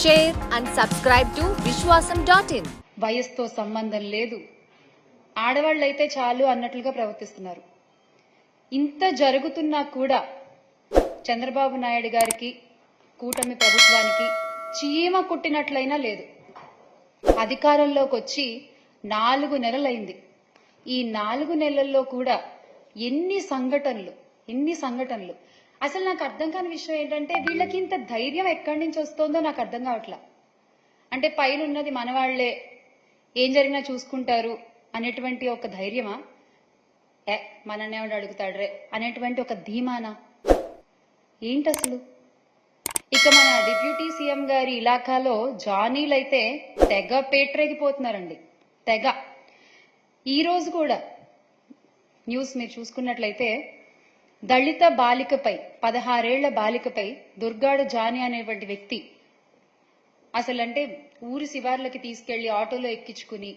Share and subscribe to Vishwasam dot in వయస్సుతో సంబంధం లేదు. ఆడవాళ్ళైతే చాలు అన్నట్లుగా ప్రవర్తిస్తున్నారు. ఇంత జరుగుతున్నా కూడా చంద్రబాబు నాయుడు గారికి కూటమి ప్రభుత్వానికి చీమ కుట్టినట్లయినా లేదు. అధికారంలోకి వచ్చి నాలుగు నెలలైంది. ఈ నాలుగు నెలల్లో కూడా ఎన్ని సంఘటనలు ఎన్ని సంఘటనలు అసలు నాకు అర్థం కాని విషయం ఏంటంటే వీళ్ళకి ఇంత ధైర్యం ఎక్కడి నుంచి వస్తుందో నాకు అర్థం కావట్లా. అంటే పైన ఉన్నది మనవాళ్ళే ఏం జరిగినా చూసుకుంటారు అనేటువంటి ఒక ధైర్యమా? ఏ మనన్నే అడుగుతాడు రే? అనేటువంటి ఒక ధీమానా? ఏంటి అసలు ఇక మన డిప్యూటీ సీఎం గారి ఇలాకాలో జానీలైతే తెగ పేట్రేగిపోతున్నారండి. తెగ. ఈ రోజు కూడా న్యూస్ మీరు చూసుకున్నట్లయితే దళిత బాలికపై పదహారేళ్ళ బాలికపై దుర్గాడు జాని అనేటువంటి వ్యక్తి అసలంటే ఊరి శివార్లకి తీసుకెళ్ళి ఆటోలో ఎక్కించుకుని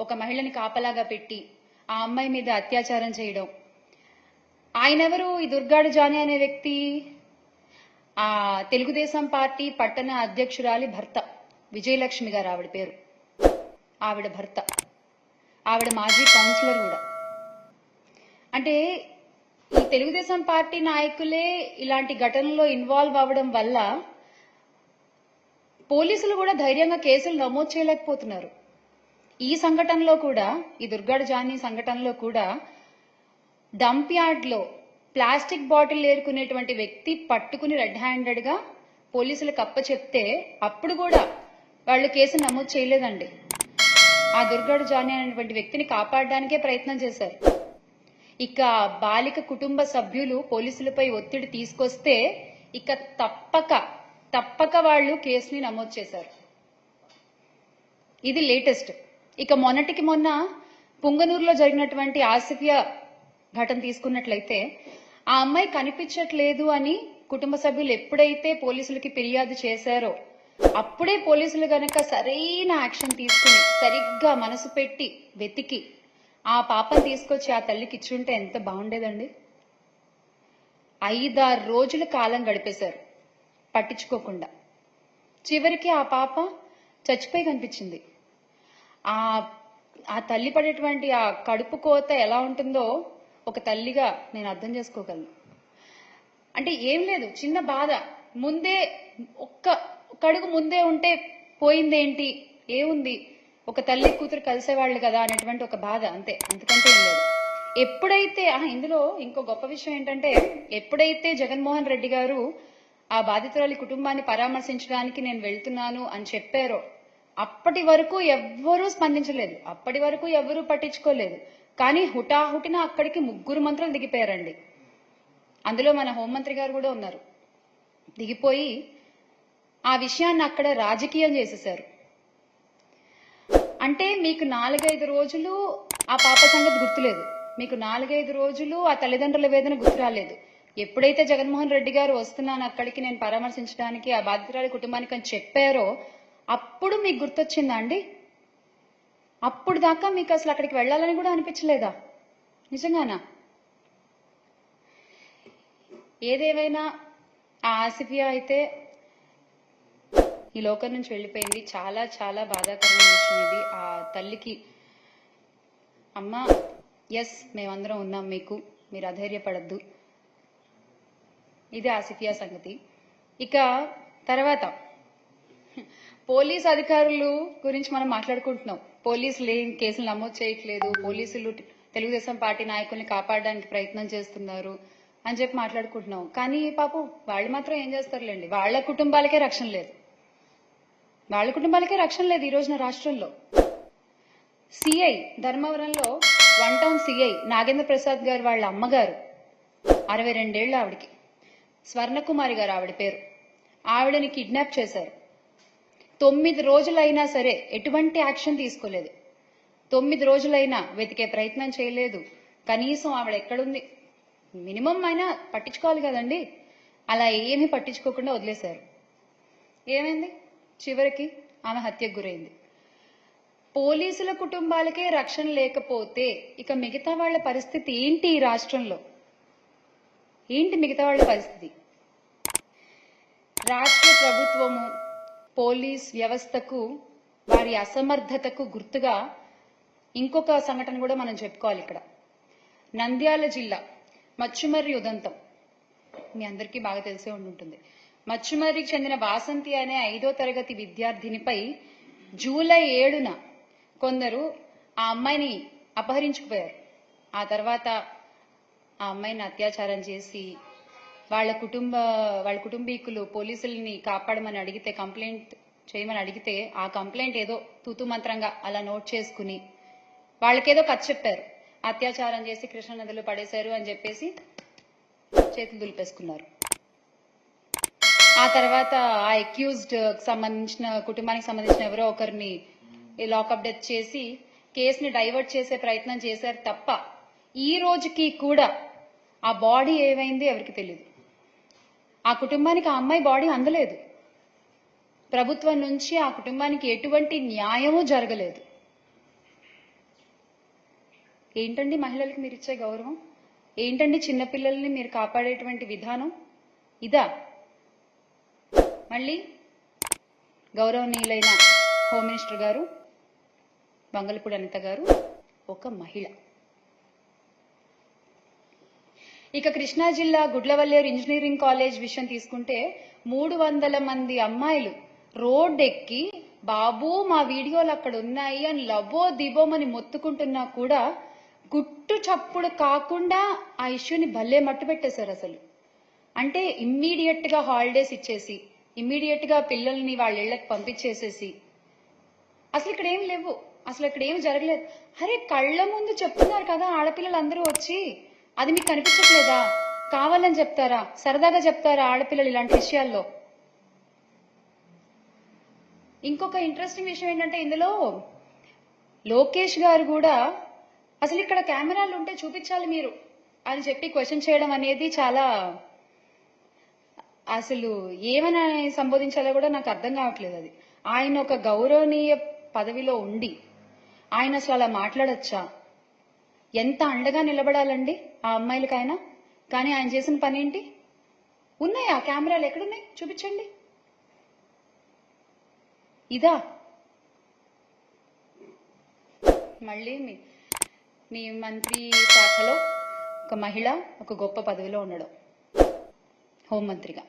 ఒక మహిళని కాపలాగా పెట్టి ఆ అమ్మాయి మీద అత్యాచారం చేయడం. ఆయనెవరు? ఈ దుర్గాడు జాని అనే వ్యక్తి. ఆ తెలుగుదేశం పార్టీ పట్టణ అధ్యక్షురాలి భర్త. విజయలక్ష్మి గారు ఆవిడ పేరు. ఆవిడ భర్త. ఆవిడ మాజీ కౌన్సిలర్ కూడా. అంటే ఈ తెలుగుదేశం పార్టీ నాయకులే ఇలాంటి ఘటనలో ఇన్వాల్వ్ అవ్వడం వల్ల పోలీసులు కూడా ధైర్యంగా కేసులు నమోదు చేయలేకపోతున్నారు. ఈ సంఘటనలో కూడా ఈ దుర్గాడ జానీ సంఘటనలో కూడా డంప్ యార్డ్లో ప్లాస్టిక్ బాటిల్ ఏరుకునేటువంటి వ్యక్తి పట్టుకుని రెడ్ హ్యాండెడ్గా పోలీసులకు అప్ప చెప్తే అప్పుడు కూడా వాళ్ళు కేసు నమోదు చేయలేదండి. ఆ దుర్గాడు జానీ అనేటువంటి వ్యక్తిని కాపాడడానికే ప్రయత్నం చేశారు. ఇక బాలిక కుటుంబ సభ్యులు పోలీసులపై ఒత్తిడి తీసుకొస్తే ఇక తప్పక తప్పక వాళ్ళు కేసుని నమోదు చేశారు. ఇది లేటెస్ట్. ఇక మొన్నటికి మొన్న పుంగనూరులో జరిగినటువంటి ఆసిఫియా ఘటన తీసుకున్నట్లయితే ఆ అమ్మాయి కనిపించట్లేదు అని కుటుంబ సభ్యులు ఎప్పుడైతే పోలీసులకి ఫిర్యాదు చేశారో అప్పుడే పోలీసులు గనక సరైన యాక్షన్ తీసుకుని సరిగ్గా మనసు పెట్టి వెతికి ఆ పాపను తీసుకొచ్చి ఆ తల్లికి ఇచ్చుంటే ఎంత బాగుండేదండి? ఐదారు రోజుల కాలం గడిపేశారు పట్టించుకోకుండా. చివరికి ఆ పాప చచ్చిపోయి కనిపించింది. ఆ ఆ తల్లి పడేటువంటి ఆ కడుపు కోత ఎలా ఉంటుందో ఒక తల్లిగా నేను అర్థం చేసుకోగలను. అంటే ఏం లేదు చిన్న బాధ. ముందే ఒక్క కడుగు ముందే ఉంటే పోయిందేంటి? ఏముంది? ఒక తల్లి కూతురు కలిసేవాళ్ళు కదా అనేటువంటి ఒక బాధ అంతే. అంతకంటే లేదు. ఎప్పుడైతే ఆ, ఇందులో ఇంకో గొప్ప విషయం ఏంటంటే ఎప్పుడైతే జగన్మోహన్ రెడ్డి గారు ఆ బాధితురాలి కుటుంబాన్ని పరామర్శించడానికి నేను వెళ్తున్నాను అని చెప్పారో అప్పటి వరకు ఎవ్వరూ స్పందించలేదు. అప్పటి వరకు ఎవ్వరూ పట్టించుకోలేదు. కానీ హుటాహుటిన అక్కడికి ముగ్గురు మంత్రులు దిగిపోయారండి. అందులో మన హోంమంత్రి గారు కూడా ఉన్నారు. దిగిపోయి ఆ విషయాన్ని అక్కడ రాజకీయం చేసేశారు. అంటే మీకు నాలుగైదు రోజులు ఆ పాప సంగతి గుర్తులేదు. మీకు నాలుగైదు రోజులు ఆ తల్లిదండ్రుల వేదన గుర్తు రాలేదు. ఎప్పుడైతే జగన్మోహన్ రెడ్డి గారు వస్తున్నాను అక్కడికి నేను పరామర్శించడానికి ఆ బాధితురాలి కుటుంబానికి అని చెప్పారో అప్పుడు మీకు గుర్తొచ్చిందా అండి? అప్పుడు దాకా మీకు అసలు అక్కడికి వెళ్ళాలని కూడా అనిపించలేదా? నిజంగానా? ఏదేమైనా ఆ ఆసిఫియా అయితే ఈ లోకం నుంచి వెళ్ళిపోయింది. చాలా చాలా బాధాకరమైన విషయం ఇది. ఆ తల్లికి అమ్మ ఎస్ మేమందరం ఉన్నాం మీకు. మీరు అధైర్యపడద్దు. ఇది ఆసిఫియా సంగతి. ఇక తర్వాత పోలీస్ అధికారులు గురించి మనం మాట్లాడుకుంటున్నాం. పోలీసులు ఏం కేసులు నమోదు చేయట్లేదు. పోలీసులు తెలుగుదేశం పార్టీ నాయకుల్ని కాపాడడానికి ప్రయత్నం చేస్తున్నారు అని చెప్పి మాట్లాడుకుంటున్నాం. కానీ పాపం వాళ్ళు మాత్రం ఏం చేస్తారులేండి. వాళ్ళ కుటుంబాలకే రక్షణ లేదు. వాళ్ళ కుటుంబాలకే రక్షణ లేదు ఈ రోజున రాష్ట్రంలో. సిఐ ధర్మవరంలో one town CI Nagendra Prasad గారు వాళ్ళ అమ్మగారు. అరవై రెండేళ్ళు ఆవిడకి. స్వర్ణకుమారి గారు ఆవిడ పేరు. ఆవిడని కిడ్నాప్ చేశారు. తొమ్మిది రోజులైనా సరే ఎటువంటి యాక్షన్ తీసుకోలేదు. తొమ్మిది రోజులైనా వెతికే ప్రయత్నం చేయలేదు. కనీసం ఆవిడ ఎక్కడుంది? మినిమం అయినా పట్టించుకోవాలి కదండి. అలా ఏమీ పట్టించుకోకుండా వదిలేశారు. ఏమైంది? చివరికి ఆమె హత్యకు గురైంది. పోలీసుల కుటుంబాలకే రక్షణ లేకపోతే ఇక మిగతా వాళ్ళ పరిస్థితి ఏంటి ఈ రాష్ట్రంలో? ఏంటి మిగతా వాళ్ళ పరిస్థితి? రాష్ట్ర ప్రభుత్వము పోలీస్ వ్యవస్థకు వారి అసమర్థతకు గుర్తుగా ఇంకొక సంఘటన కూడా మనం చెప్పుకోవాలి ఇక్కడ. నంద్యాల జిల్లా మచ్చుమర్రి ఉదంతం. మీ అందరికీ బాగా తెలిసే ఉండి ఉంటుంది మచ్చుమర్రికి చెందిన వాసంతి అనే ఐదో తరగతి విద్యార్థినిపై జూలై ఏడున కొందరు ఆ అమ్మాయిని అపహరించుకుపోయారు. ఆ తర్వాత ఆ అమ్మాయిని అత్యాచారం చేసి వాళ్ళ కుటుంబ వాళ్ళ కుటుంబీకులు పోలీసుల్ని కాపాడమని అడిగితే కంప్లైంట్ చేయమని అడిగితే ఆ కంప్లైంట్ ఏదో తూతు మంత్రంగా అలా నోట్ చేసుకుని వాళ్ళకేదో కథ చెప్పారు. అత్యాచారం చేసి కృష్ణ నదిలో పడేశారు అని చెప్పేసి చేతులు దులిపేసుకున్నారు. ఆ తర్వాత ఆ అక్యూజ్డ్ సంబంధించిన కుటుంబానికి సంబంధించిన ఎవరో ఒకరిని లాకప్ డెత్ చేసి కేసుని డైవర్ట్ చేసే ప్రయత్నం చేశారు తప్ప ఈ రోజుకి కూడా ఆ బాడీ ఏమైంది ఎవరికి తెలియదు ఆ కుటుంబానికి ఆ అమ్మాయి బాడీ అందలేదు. ప్రభుత్వం నుంచి ఆ కుటుంబానికి ఎటువంటి న్యాయమూ జరగలేదు. ఏంటండి మహిళలకు మీరు ఇచ్చే గౌరవం? ఏంటండి చిన్నపిల్లల్ని మీరు కాపాడేటువంటి విధానం? ఇదా మళ్ళీ గౌరవనీయులైన హోమ్ మినిస్టర్ గారు బంగళపూడి అనిత గారు ఒక మహిళ. ఇక కృష్ణా జిల్లా గుడ్లవల్లేరు ఇంజనీరింగ్ కాలేజ్ విషయం తీసుకుంటే మూడు వందల మంది అమ్మాయిలు రోడ్ ఎక్కి బాబు మా వీడియోలు అక్కడ ఉన్నాయి అని లబో దిబోమని మొత్తుకుంటున్నా కూడా గుట్టు చప్పుడు కాకుండా ఆ ఇష్యూని భలే మట్టు పెట్టేశారు అసలు. అంటే ఇమ్మీడియట్గా హాలిడేస్ ఇచ్చేసి ఇమ్మీడియట్గా పిల్లల్ని వాళ్ళ ఇళ్ళకు పంపించేసేసి. అసలు ఇక్కడ ఏం లేవు. అసలు ఇక్కడ ఏం జరగలేదు. అరే కళ్ళ ముందు చెప్తున్నారు కదా ఆడపిల్లలు అందరూ వచ్చి అది మీకు కనిపించట్లేదా? కావాలని చెప్తారా? సరదాగా చెప్తారా ఆడపిల్లలు ఇలాంటి విషయాల్లో? ఇంకొక ఇంట్రెస్టింగ్ విషయం ఏంటంటే ఇందులో లోకేష్ గారు కూడా అసలు ఇక్కడ కెమెరాలు ఉంటే చూపించాలి మీరు అని చెప్పి క్వశ్చన్ చేయడం అనేది చాలా అసలు ఏమని సంబోధించాలో కూడా నాకు అర్థం కావట్లేదు అది. ఆయన ఒక గౌరవనీయ పదవిలో ఉండి ఆయన అసలు అలా మాట్లాడొచ్చా? ఎంత అండగా నిలబడాలండి ఆ అమ్మాయిలకైనా? కానీ ఆయన చేసిన పని ఏంటి ఉన్నాయి? ఆ కెమెరాలు ఎక్కడున్నాయి? చూపించండి. ఇదా? మళ్ళీ మీ మీ మంత్రి శాఖలో ఒక మహిళ ఒక గొప్ప పదవిలో ఉండడం. హోంమంత్రిగా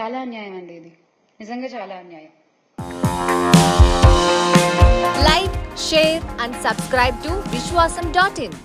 చాలా అన్యాయం అండి ఇది. నిజంగా చాలా అన్యాయం. Like share and subscribe to Vishwasam dot in